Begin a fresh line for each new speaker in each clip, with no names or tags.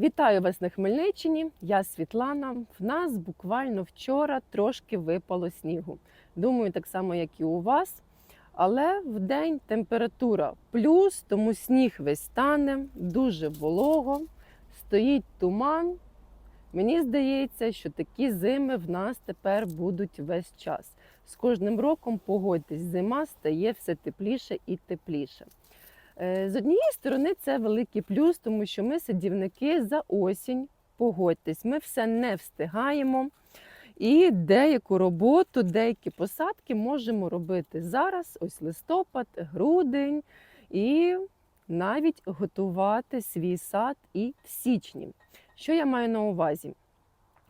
Вітаю вас на Хмельниччині. Я Світлана. В нас буквально вчора трошки випало снігу. Думаю, так само, як і у вас. Але в день температура плюс, тому сніг весь стане, дуже волого, стоїть туман. Мені здається, що такі зими в нас тепер будуть весь час. З кожним роком погодьтесь, зима стає все тепліше і тепліше. Е, З однієї сторони, це великий плюс, тому що ми садівники за осінь. Погодьтесь, ми все не встигаємо. І деяку роботу, деякі посадки можемо робити зараз, ось листопад, грудень, і навіть готувати свій сад і в січні. Що я маю на увазі?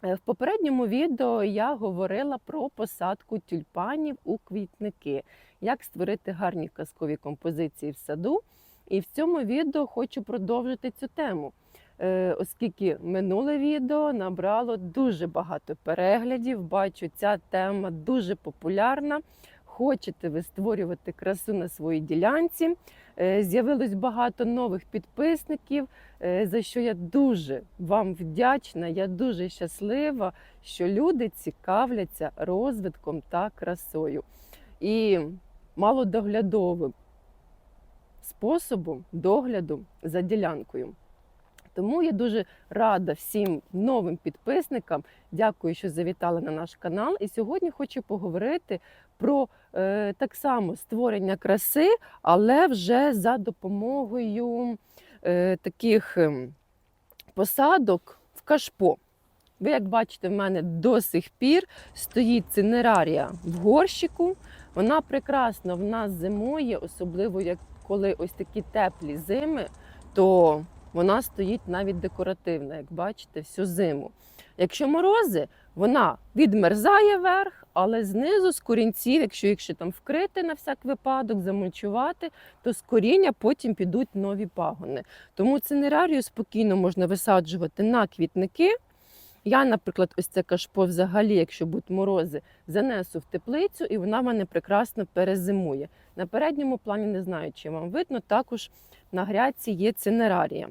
Е, В попередньому відео я говорила про посадку тюльпанів у квітники, як створити гарні казкові композиції в саду. І в цьому відео хочу продовжити цю тему, Е, оскільки минуле відео набрало дуже багато переглядів. Бачу, ця тема дуже популярна. Хочете ви створювати красу на своїй ділянці. Е, З'явилось багато нових підписників, е, за що я дуже вам вдячна. Я дуже щаслива, що люди цікавляться розвитком та красою. І малодоглядовим способом догляду за ділянкою. Тому я дуже рада всім новим підписникам. Дякую, що завітали на наш канал. І сьогодні хочу поговорити про е, так само створення краси, але вже за допомогою е, таких ем, посадок в кашпо. Ви, як бачите, в мене до сих пір стоїть цинерарія в горщику. Вона прекрасно в нас зимує, особливо як коли ось такі теплі зими, то вона стоїть навіть декоративна, як бачите, всю зиму. Якщо морози, вона відмерзає вверх, але знизу з корінців, якщо їх ще там вкрити на всяк випадок, замульчувати, то з коріння потім підуть нові пагони. Тому цинерарію спокійно можна висаджувати на квітники. Я, наприклад, ось це кашпо взагалі, якщо будуть морози, занесу в теплицю, і вона в мене прекрасно перезимує. На передньому плані не знаю, чи вам видно, також на грядці є цинерарія.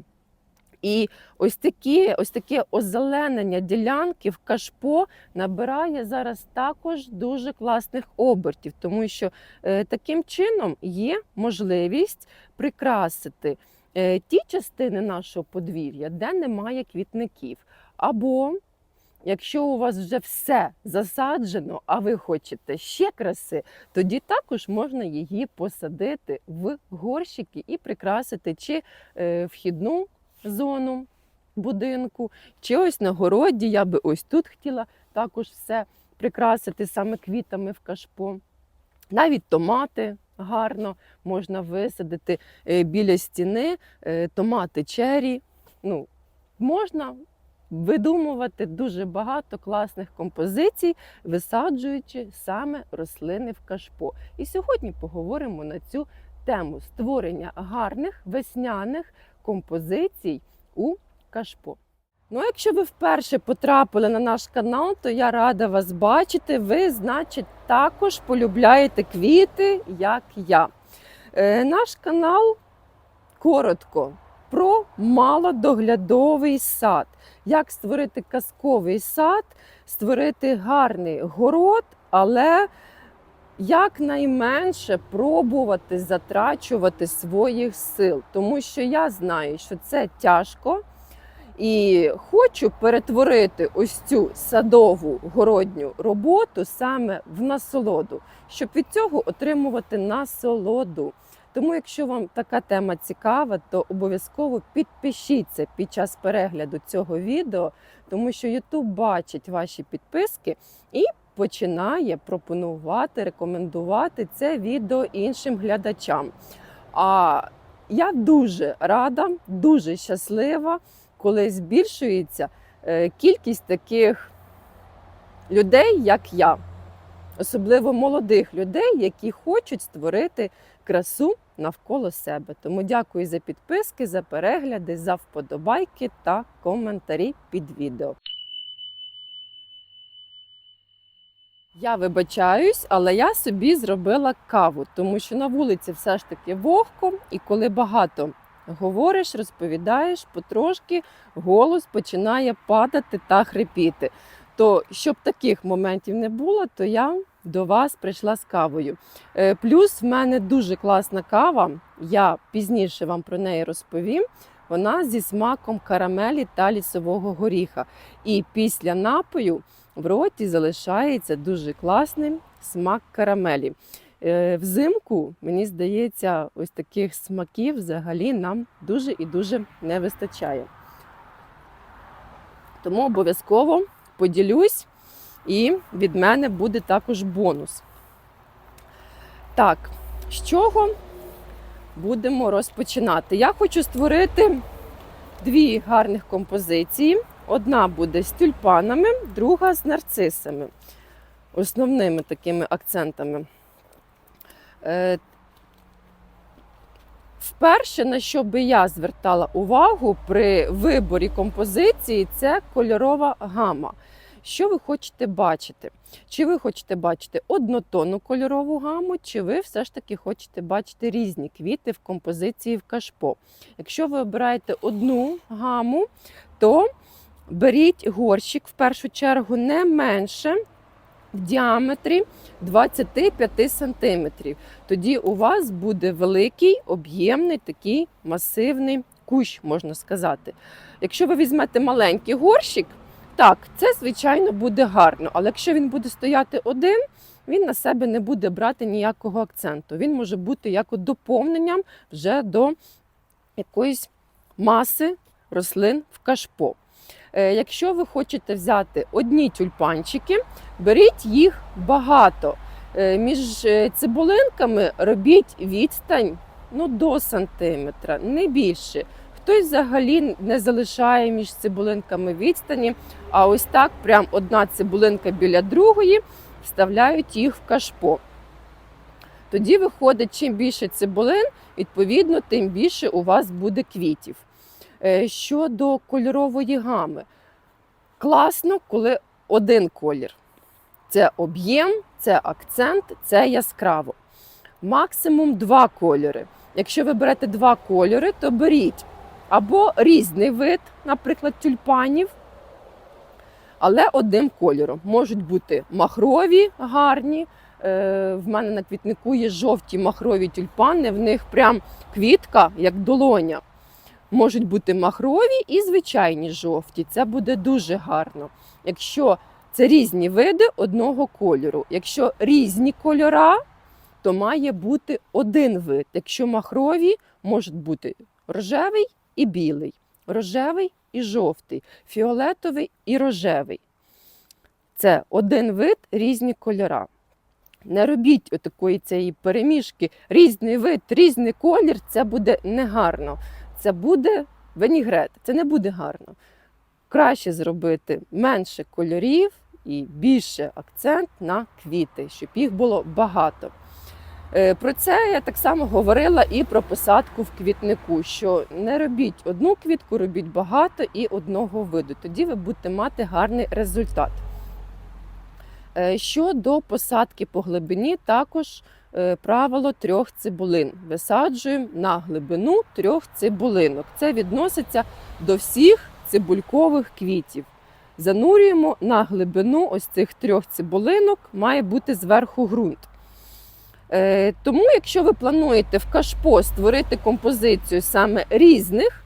І ось такі, ось таке озеленення ділянки в кашпо набирає зараз також дуже класних обертів, тому що е, таким чином є можливість прикрасити е, ті частини нашого подвір'я, де немає квітників. Або якщо у вас вже все засаджено, а ви хочете ще краси, тоді також можна її посадити в горщики і прикрасити чи е, вхідну зону будинку, чи ось на городі. Я би ось тут хотіла також все прикрасити саме квітами в кашпо. Навіть томати гарно можна висадити е, біля стіни, е, томати чері. Ну, можна видумувати дуже багато класних композицій, висаджуючи саме рослини в кашпо. І сьогодні поговоримо на цю тему створення гарних весняних композицій у кашпо. Ну, якщо ви вперше потрапили на наш канал, то я рада вас бачити. Ви, значить, також полюбляєте квіти, як я. Е, наш канал коротко про малодоглядовий сад. Як створити казковий сад, створити гарний город, але якнайменше пробувати затрачувати своїх сил. Тому що я знаю, що це тяжко. І хочу перетворити ось цю садову городню роботу саме в насолоду, щоб від цього отримувати насолоду. Тому, якщо вам така тема цікава, то обов'язково підпишіться під час перегляду цього відео, тому що YouTube бачить ваші підписки і починає пропонувати, рекомендувати це відео іншим глядачам. А я дуже рада, дуже щаслива, коли збільшується е, кількість таких людей, як я, особливо молодих людей, які хочуть створити красу навколо себе. Тому дякую за підписки, за перегляди, за вподобайки та коментарі під відео. Я вибачаюсь, але я собі зробила каву, тому що на вулиці все ж таки вогко, і коли багато говориш, розповідаєш, потрошки голос починає падати та хрипіти. То щоб таких моментів не було, то я до вас прийшла з кавою. Е, Плюс в мене дуже класна кава. Я пізніше вам про неї розповім. Вона зі смаком карамелі та лісового горіха. І після напою в роті залишається дуже класний смак карамелі. Е, Взимку, мені здається, ось таких смаків взагалі нам дуже і дуже не вистачає. Тому обов'язково поділюсь, і від мене буде також бонус. Так, з чого будемо розпочинати? Я хочу створити дві гарних композиції. Одна буде з тюльпанами, друга з нарцисами. Основними такими акцентами. Е, Вперше, на що би я звертала увагу при виборі композиції, це кольорова гама. Що ви хочете бачити? Чи ви хочете бачити однотонну кольорову гаму, чи ви все ж таки хочете бачити різні квіти в композиції в кашпо? Якщо ви обираєте одну гаму, то беріть горщик в першу чергу не менше в діаметрі 25 см. Тоді у вас буде великий, об'ємний такий масивний кущ, можна сказати. Якщо ви візьмете маленький горщик, так, це звичайно буде гарно, але якщо він буде стояти один, він на себе не буде брати ніякого акценту. Він може бути як доповненням вже до якоїсь маси рослин в кашпо. Е, Якщо ви хочете взяти одні тюльпанчики, беріть їх багато. Е, Між е, цибулинками робіть відстань ну, до сантиметра, не більше. Хтось взагалі не залишає між цибулинками відстані, а ось так, прям одна цибулинка біля другої, вставляють їх в кашпо. Тоді виходить, чим більше цибулин, відповідно, тим більше у вас буде квітів. Е, Щодо кольорової гами, класно, коли один колір. Це об'єм, це акцент, це яскраво. Максимум два кольори. Якщо ви берете два кольори, то беріть або різний вид, наприклад, тюльпанів, але одним кольором. Можуть бути махрові, гарні. Е, В мене на квітнику є жовті махрові тюльпани, в них прям квітка, як долоня. Можуть бути махрові і звичайні жовті. Це буде дуже гарно. Якщо це різні види одного кольору. Якщо різні кольора, то має бути один вид. Якщо махрові, можуть бути рожевий і білий, рожевий і жовтий, фіолетовий і рожевий. Це один вид, різні кольора. Не робіть отакої цієї переміжки, різний вид, різний колір, це буде негарно. Це буде венігрет, це не буде гарно. Краще зробити менше кольорів і більше акцент на квіти, щоб їх було багато. Е, Про це я так само говорила і про посадку в квітнику, що не робіть одну квітку, робіть багато і одного виду. Тоді ви будете мати гарний результат. Е, Щодо посадки по глибині, також е, правило трьох цибулин. Висаджуємо на глибину трьох цибулинок. Це відноситься до всіх цибулькових квітів. Занурюємо на глибину ось цих трьох цибулинок, має бути зверху ґрунт. Е, Тому, якщо ви плануєте в кашпо створити композицію саме різних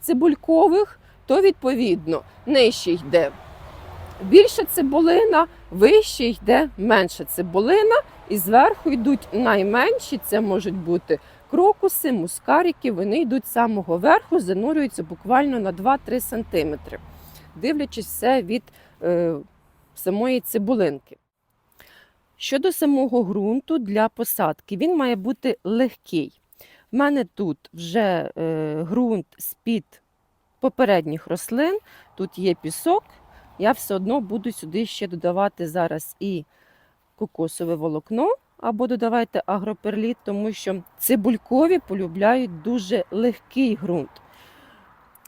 цибулькових, то відповідно нижче йде більша цибулина, вище йде менша цибулина, і зверху йдуть найменші, це можуть бути крокуси, мускарики, вони йдуть з самого верху, занурюються буквально на 2-3 см, дивлячись все від е, самої цибулинки. Щодо самого ґрунту для посадки, він має бути легкий. В мене тут вже е, ґрунт з-під попередніх рослин, тут є пісок. Я все одно буду сюди ще додавати зараз і кокосове волокно, або додавайте агроперліт, тому що цибулькові полюбляють дуже легкий ґрунт.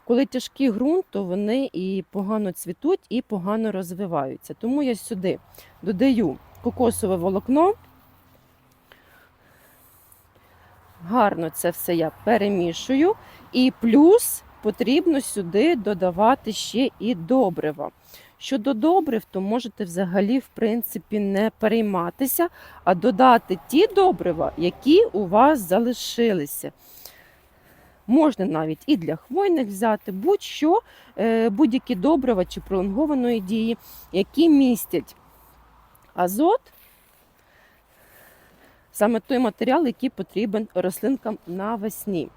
Коли тяжкий ґрунт, то вони і погано цвітуть, і погано розвиваються. Тому я сюди додаю кокосове волокно, Гарно це все я перемішую. І плюс потрібно сюди додавати ще і добрива. Щодо добрив, то можете взагалі, в принципі, не перейматися, а додати ті добрива, які у вас залишилися. Можна навіть і для хвойних взяти, будь-що, е, будь-які добрива чи пролонгованої дії, які містять азот, саме той матеріал, який потрібен рослинкам навесні.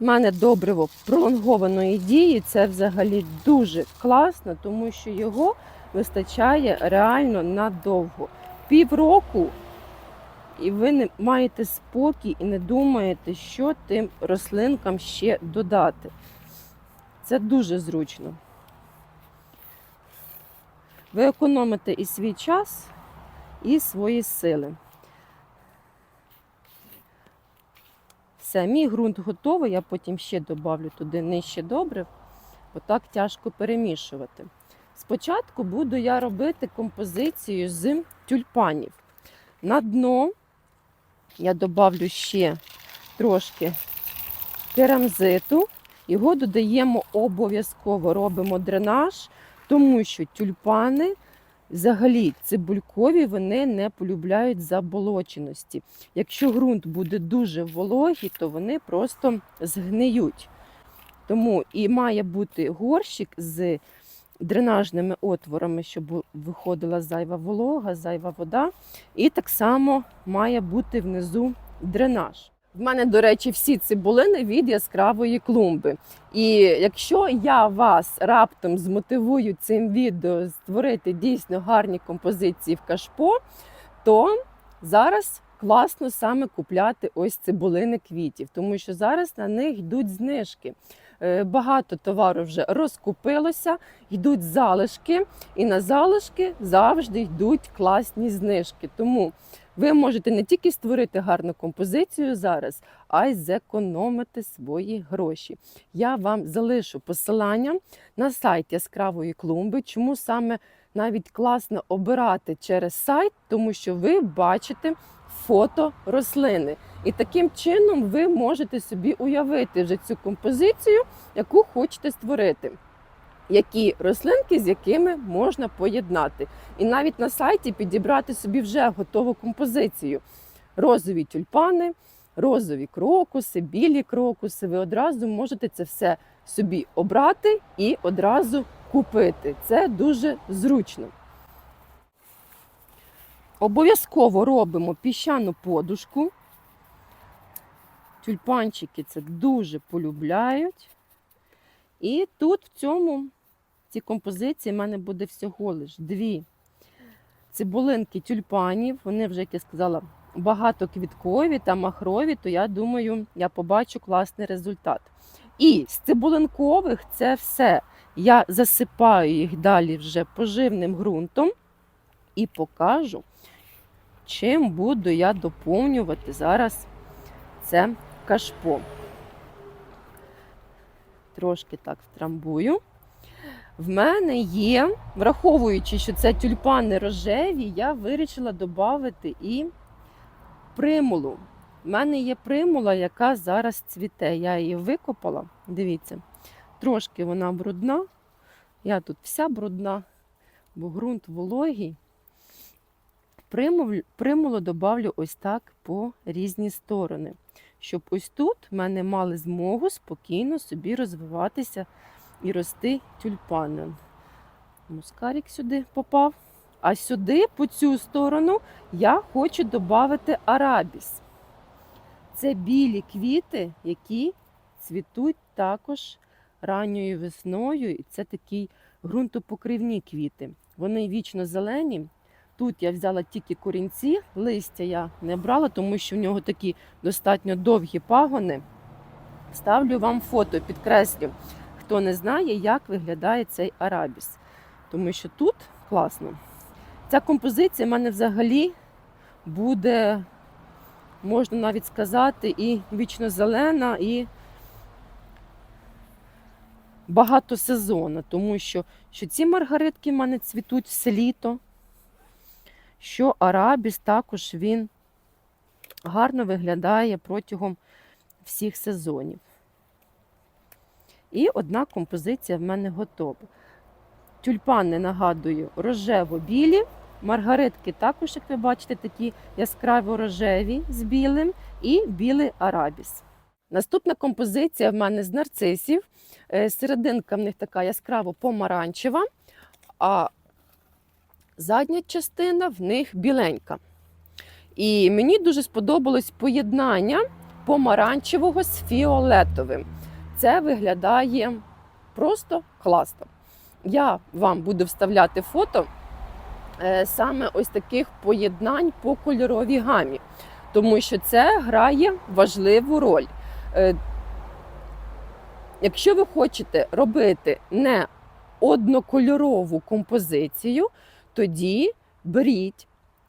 У мене добриво пролонгованої дії. Це взагалі дуже класно, тому що його вистачає реально надовго. Півроку, і ви не маєте спокій і не думаєте, що тим рослинкам ще додати. Це дуже зручно. Ви економите і свій час, і свої сили. Все, мій ґрунт готовий, я потім ще додавлю туди нижче добрив, бо так тяжко перемішувати. Спочатку буду я робити композицію з тюльпанів. На дно я додавлю ще трошки керамзиту. Його додаємо обов'язково, робимо дренаж, тому що тюльпани взагалі цибулькові вони не полюбляють заболоченості. Якщо ґрунт буде дуже вологий, то вони просто згниють. Тому і має бути горщик з дренажними отворами, щоб виходила зайва волога, зайва вода. І так само має бути внизу дренаж. В мене, до речі, всі цибулини від яскравої клумби. І якщо я вас раптом змотивую цим відео створити дійсно гарні композиції в кашпо, то зараз класно саме купляти ось цибулини квітів, тому що зараз на них йдуть знижки. Е, Багато товару вже розкупилося, йдуть залишки, і на залишки завжди йдуть класні знижки. Тому ви можете не тільки створити гарну композицію зараз, а й зекономити свої гроші. Я вам залишу посилання на сайт яскравої клумби. Чому саме навіть класно обирати через сайт, тому що ви бачите фото рослини. І таким чином ви можете собі уявити вже цю композицію, яку хочете створити. Які рослинки, з якими можна поєднати. І навіть на сайті підібрати собі вже готову композицію. Розові тюльпани, розові крокуси, білі крокуси. Ви одразу можете це все собі обрати і одразу купити. Це дуже зручно. Обов'язково робимо піщану подушку. Тюльпанчики це дуже полюбляють. І тут в цьому цій композиції в мене буде всього лиш дві цибулинки тюльпанів. Вони вже, як я сказала, багатоквіткові та махрові, то я думаю, я побачу класний результат. І з цибулинкових це все. Я засипаю їх далі вже поживним ґрунтом і покажу, чим буду я доповнювати зараз це кашпо. Трошки так втрамбую. В мене є, враховуючи, що це тюльпани рожеві, я вирішила додати і примулу. У мене є примула, яка зараз цвіте. Я її викопала. Дивіться, трошки вона брудна. Я тут вся брудна, бо ґрунт вологий. Примулу додавлю ось так по різні сторони, щоб ось тут в мене мали змогу спокійно собі розвиватися і рости тюльпани. Мускарик сюди попав. А сюди, по цю сторону, я хочу додати арабіс. Це білі квіти, які цвітуть також ранньою весною. І це такі ґрунтопокривні квіти. Вони вічно зелені. Тут я взяла тільки корінці, листя я не брала, тому що в нього такі достатньо довгі пагони. Ставлю вам фото, підкреслю, хто не знає, як виглядає цей арабіс. Тому що тут класно. Ця композиція в мене взагалі буде, можна навіть сказати, і вічно зелена, і багатосезонна, тому що, що ці маргаритки в мене цвітуть все літо, що арабіс також він гарно виглядає протягом всіх сезонів. І одна композиція в мене готова. Тюльпани, нагадую, рожево-білі. Маргаритки також, як ви бачите, такі яскраво рожеві з білим, і білий арабіс. Наступна композиція в мене з нарцисів. Е, Серединка в них така яскраво помаранчева, а задня частина в них біленька. І мені дуже сподобалось поєднання помаранчевого з фіолетовим. Це виглядає просто класно. Я вам буду вставляти фото е, саме ось таких поєднань по кольоровій гамі, тому що це грає важливу роль. Е, Якщо ви хочете робити не однокольорову композицію, тоді беріть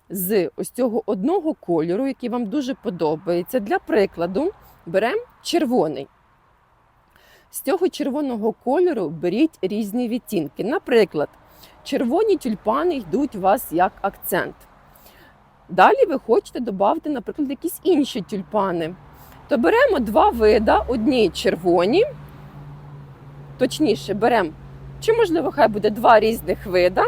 з ось цього одного кольору, який вам дуже подобається. Для прикладу, беремо червоний. З цього червоного кольору беріть різні відтінки. Наприклад, червоні тюльпани йдуть у вас як акцент. Далі ви хочете додати, наприклад, якісь інші тюльпани. То беремо два вида: одні червоні, точніше, беремо, чи, можливо, хай буде два різних вида.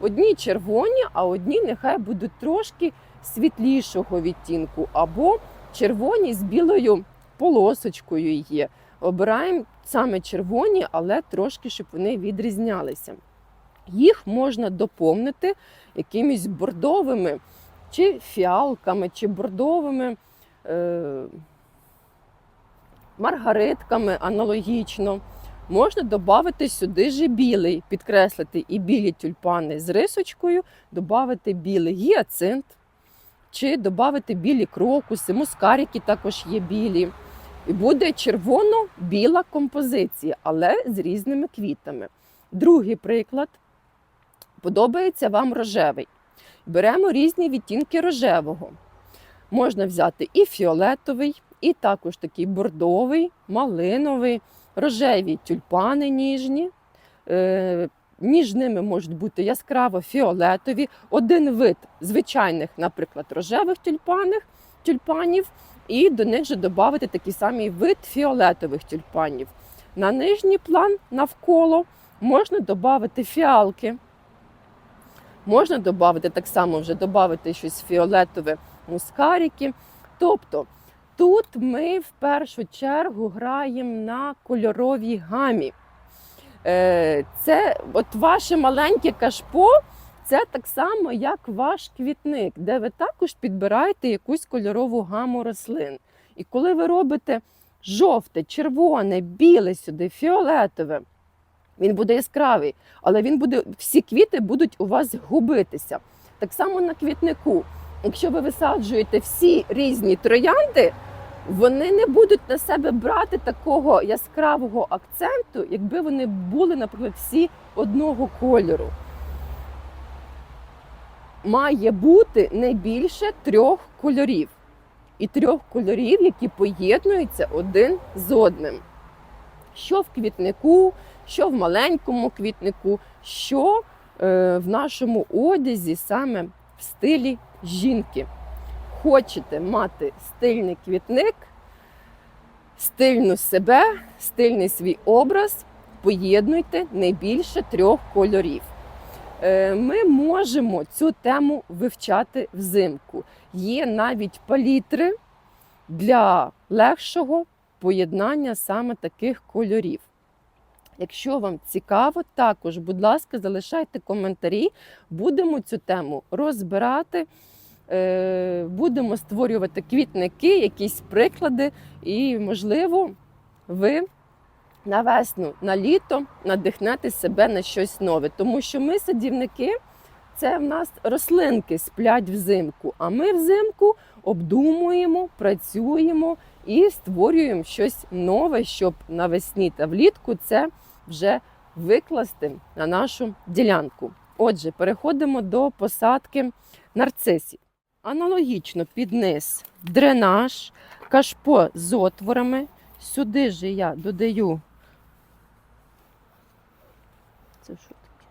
Одні червоні, а одні нехай будуть трошки світлішого відтінку, або червоні з білою полосочкою є. Обираємо саме червоні, але трошки, щоб вони відрізнялися. Їх можна доповнити якимись бордовими, чи фіалками, чи бордовими е- маргаритками аналогічно. Можна додати сюди же білий, підкреслити і білі тюльпани з рисочкою, додати білий гіацинт, чи додати білі крокуси, мускарики також є білі. І буде червоно-біла композиція, але з різними квітами. Другий приклад подобається вам рожевий. Беремо різні відтінки рожевого. Можна взяти і фіолетовий, і також такий бордовий, малиновий, рожеві тюльпани ніжні. Е, між ними можуть бути яскраво фіолетові, один вид звичайних, наприклад, рожевих тюльпанів, тюльпанів, і до них же додати такий самий вид фіолетових тюльпанів. На нижній план навколо можна додати фіалки. Можна додати так само вже додати щось фіолетове мускарики. Тобто тут ми в першу чергу граємо на кольоровій гамі. Е, Це от ваше маленьке кашпо, це так само, як ваш квітник, де ви також підбираєте якусь кольорову гаму рослин. І коли ви робите жовте, червоне, біле сюди, фіолетове, він буде яскравий, але він буде, всі квіти будуть у вас губитися. Так само на квітнику. Якщо ви висаджуєте всі різні троянди, вони не будуть на себе брати такого яскравого акценту, якби вони були, наприклад, всі одного кольору. Має бути не більше трьох кольорів. І трьох кольорів, які поєднуються один з одним. Що в квітнику, що в маленькому квітнику, що е, в нашому одязі саме в стилі жінки. Хочете мати стильний квітник, стильну себе, стильний свій образ, поєднуйте не більше трьох кольорів. Е, Ми можемо цю тему вивчати взимку. Є навіть палітри для легшого поєднання саме таких кольорів. Якщо вам цікаво, також, будь ласка, залишайте коментарі, будемо цю тему розбирати, е, будемо створювати квітники, якісь приклади, і, можливо, ви на весну, на літо надихнете себе на щось нове. Тому що ми, садівники, це в нас рослинки сплять взимку, а ми взимку обдумуємо, працюємо і створюємо щось нове, щоб навесні та влітку це вже викласти на нашу ділянку. Отже, переходимо до посадки нарцисів. Аналогічно під низ дренаж, кашпо з отворами. Сюди же я додаю. Це що таке?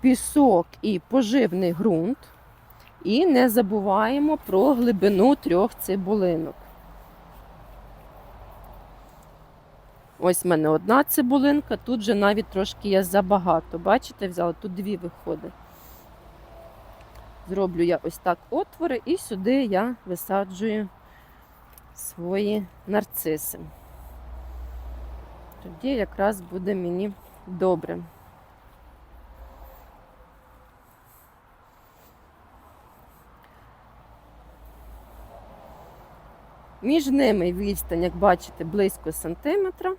Пісок і поживний ґрунт. І не забуваємо про глибину трьох цибулинок. Ось в мене одна цибулинка, тут же навіть трошки є забагато. Бачите, взяла, тут дві виходить. Зроблю я ось так отвори і сюди я висаджую свої нарциси. Тоді якраз буде мені добре. Між ними відстань, як бачите, близько сантиметра.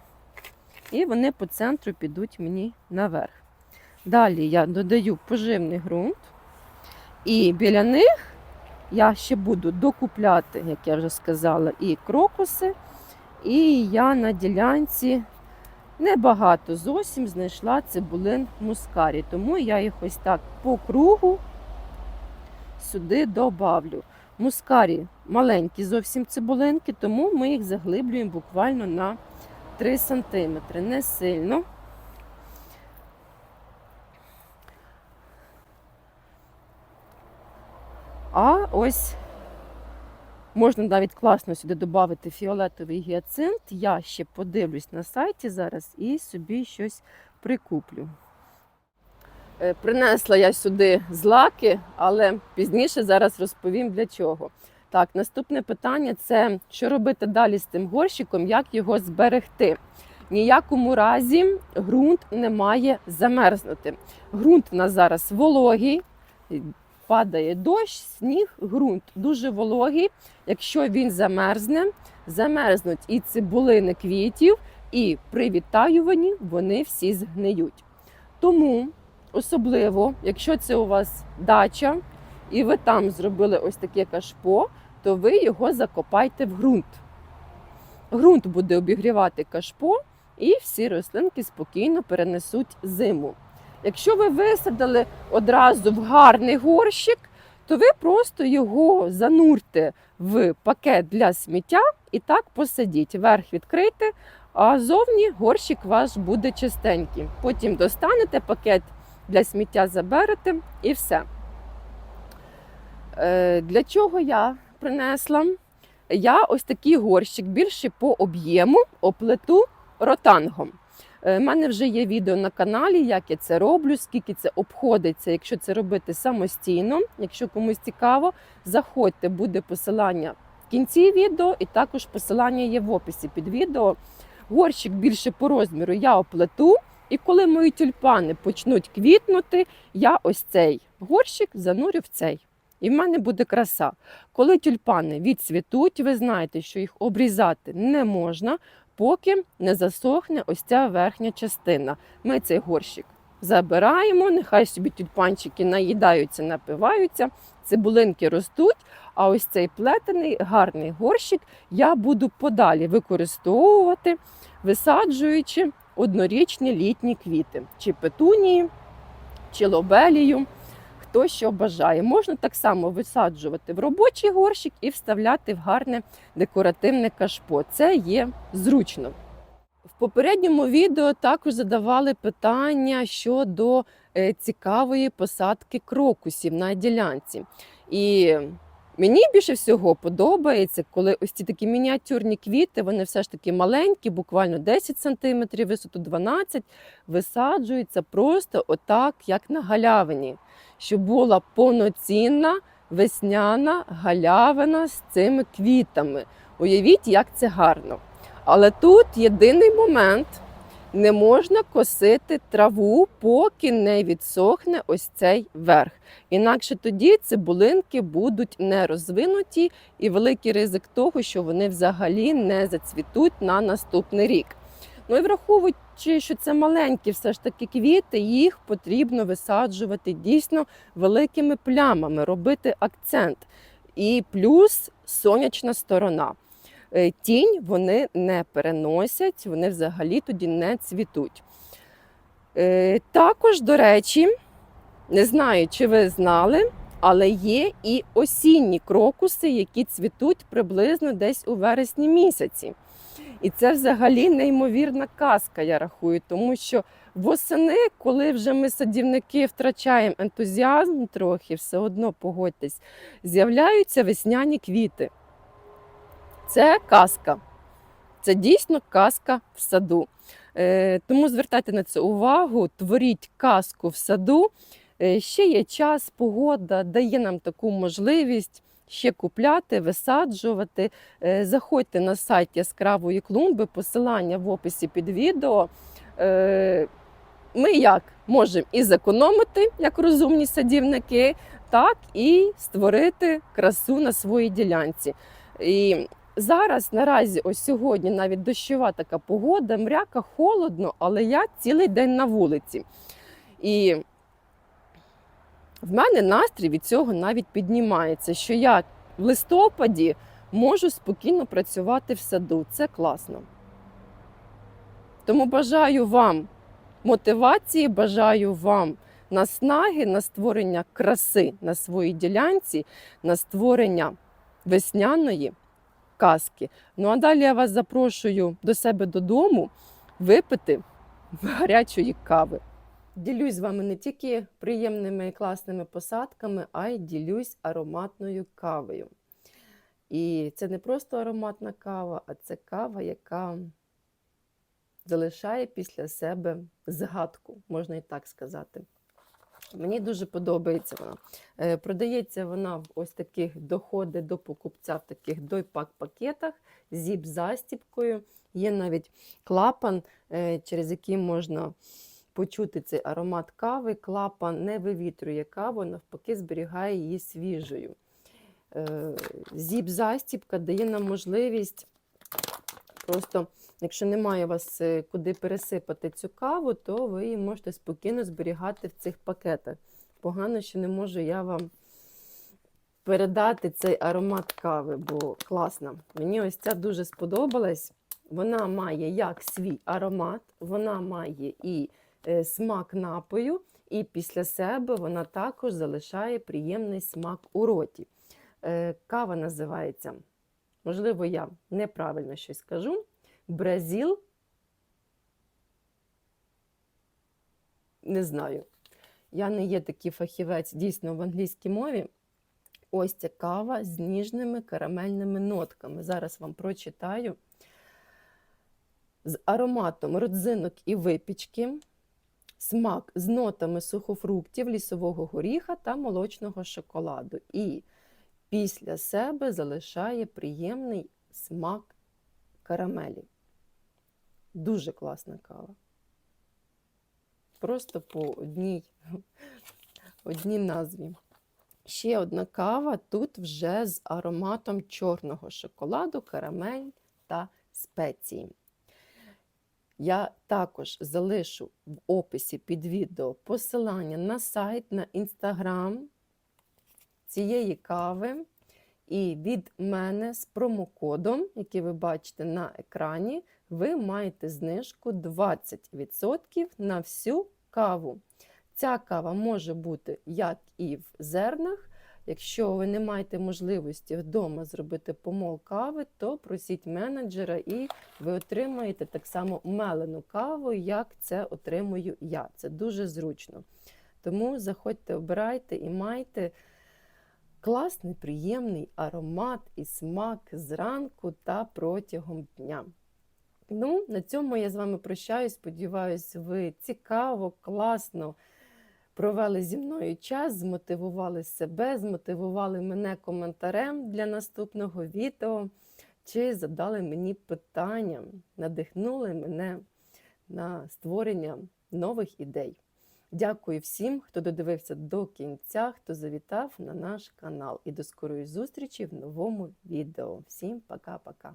І вони по центру підуть мені наверх. Далі я додаю поживний ґрунт. І біля них я ще буду докупляти, як я вже сказала, і крокуси. І я на ділянці небагато зовсім знайшла цибулин мускарі. Тому я їх ось так по кругу сюди добавлю. Мускарі маленькі зовсім цибулинки, тому ми їх заглиблюємо буквально на 3 см. Не сильно. А ось можна навіть класно сюди додати фіолетовий гіацинт. Я ще подивлюсь на сайті зараз і собі щось прикуплю. Е, Принесла я сюди злаки, але пізніше зараз розповім для чого. Так, наступне питання це що робити далі з тим горщиком, як його зберегти. Ніякому разі ґрунт не має замерзнути. Ґрунт у нас зараз вологий, падає дощ, сніг, ґрунт дуже вологий. Якщо він замерзне, замерзнуть і цибулини квітів, і при відтаюванні вони всі згниють. Тому особливо, якщо це у вас дача, і ви там зробили ось таке кашпо, то ви його закопайте в ґрунт. Ґрунт буде обігрівати кашпо, і всі рослинки спокійно перенесуть зиму. Якщо ви висадили одразу в гарний горщик, то ви просто його занурте в пакет для сміття і так посадіть. Верх відкрийте, а зовні горщик ваш буде чистенький. Потім достанете пакет для сміття заберете і все. Е, Для чого я принесла? Я ось такий горщик більше по об'єму оплету ротангом. У мене вже є відео на каналі, як я це роблю, скільки це обходиться, якщо це робити самостійно. Якщо комусь цікаво, заходьте, буде посилання в кінці відео, і також посилання є в описі під відео. Горщик більше по розміру я оплету. І коли мої тюльпани почнуть квітнути, я ось цей горщик занурю в цей. І в мене буде краса. Коли тюльпани відцвітуть, ви знаєте, що їх обрізати не можна, поки не засохне ось ця верхня частина. Ми цей горщик забираємо, нехай собі тюльпанчики наїдаються, напиваються, цибулинки ростуть. А ось цей плетений гарний горщик я буду подалі використовувати, висаджуючи однорічні літні квіти, чи петунії, чи лобелію. Хто що бажає. Можна так само висаджувати в робочий горщик і вставляти в гарне декоративне кашпо. Це є зручно. В попередньому відео також задавали питання щодо е, цікавої посадки крокусів на ділянці. І Мені більше всього подобається, коли ось ці такі мініатюрні квіти, вони все ж таки маленькі, буквально 10 см, висоту 12 висаджуються просто отак, як на галявині, щоб була повноцінна весняна галявина з цими квітами. Уявіть, як це гарно. Але тут єдиний момент. Не можна косити траву, поки не відсохне ось цей верх. Інакше тоді цибулинки будуть не розвинуті і великий ризик того, що вони взагалі не зацвітуть на наступний рік. Ну і враховуючи, що це маленькі все ж таки квіти, їх потрібно висаджувати дійсно великими плямами, робити акцент. І плюс сонячна сторона. Е, Тінь вони не переносять, вони взагалі тоді не цвітуть. Е, Також, до речі, не знаю, чи ви знали, але є і осінні крокуси, які цвітуть приблизно десь у вересні місяці. І це взагалі неймовірна казка, я рахую, тому що восени, коли вже ми садівники втрачаємо ентузіазм трохи, все одно погодьтесь, з'являються весняні квіти. Це казка. Це дійсно казка в саду. Е, тому звертайте на це увагу, творіть казку в саду. Е, ще є час, погода дає нам таку можливість ще купляти, висаджувати. Е, заходьте на сайт яскравої клумби, посилання в описі під відео. Ми як можемо і зекономити, як розумні садівники, так і створити красу на своїй ділянці. І зараз наразі, ось сьогодні, навіть дощова така погода, мряка, холодно, але я цілий день на вулиці. І в мене настрій від цього навіть піднімається, що я в листопаді можу спокійно працювати в саду. Це класно. Тому бажаю вам мотивації, бажаю вам наснаги на створення краси на своїй ділянці, на створення весняної казки. Ну а далі я вас запрошую до себе додому випити гарячої кави. Ділюсь з вами не тільки приємними і класними посадками, а й ділюсь ароматною кавою. І це не просто ароматна кава, а це кава, яка залишає після себе згадку, можна і так сказати. Мені дуже подобається вона. Е, Продається вона в ось таких доходи до покупця в таких дойпак-пакетах з зіп-застіпкою. Є навіть клапан, е, через який можна почути цей аромат кави. Клапан не вивітрює каву, навпаки, зберігає її свіжою. Е, Зіп-застіпка дає нам можливість просто. Якщо немає у вас е, куди пересипати цю каву, то ви її можете спокійно зберігати в цих пакетах. Погано, що не можу я вам передати цей аромат кави, бо класна. Мені ось ця дуже сподобалась. Вона має як свій аромат, вона має і е, смак напою, і після себе вона також залишає приємний смак у роті. Е, Кава називається, можливо, я неправильно щось скажу. Бразил. Не знаю. Я не є такий фахівець дійсно в англійській мові. Ось ця кава з ніжними карамельними нотками. Зараз вам прочитаю. З ароматом родзинок і випічки, смак з нотами сухофруктів, лісового горіха та молочного шоколаду. І після себе залишає приємний смак карамелі. Дуже класна кава. Просто по одній, одній назві. Ще одна кава тут вже з ароматом чорного шоколаду, карамель та спеції. Я також залишу в описі під відео посилання на сайт, на інстаграм цієї кави. І від мене з промокодом, який ви бачите на екрані, ви маєте знижку 20% на всю каву. Ця кава може бути як і в зернах. Якщо ви не маєте можливості вдома зробити помол кави, то просіть менеджера і ви отримаєте так само мелену каву, як це отримую я. Це дуже зручно. Тому заходьте, обирайте і майте класний, приємний аромат і смак зранку та протягом дня. Ну, на цьому я з вами прощаюсь. Сподіваюсь, ви цікаво, класно провели зі мною час, змотивували себе, змотивували мене коментарем для наступного відео, чи задали мені питання, надихнули мене на створення нових ідей. Дякую всім, хто додивився до кінця, хто завітав на наш канал. І до скорої зустрічі в новому відео. Всім пока-пока!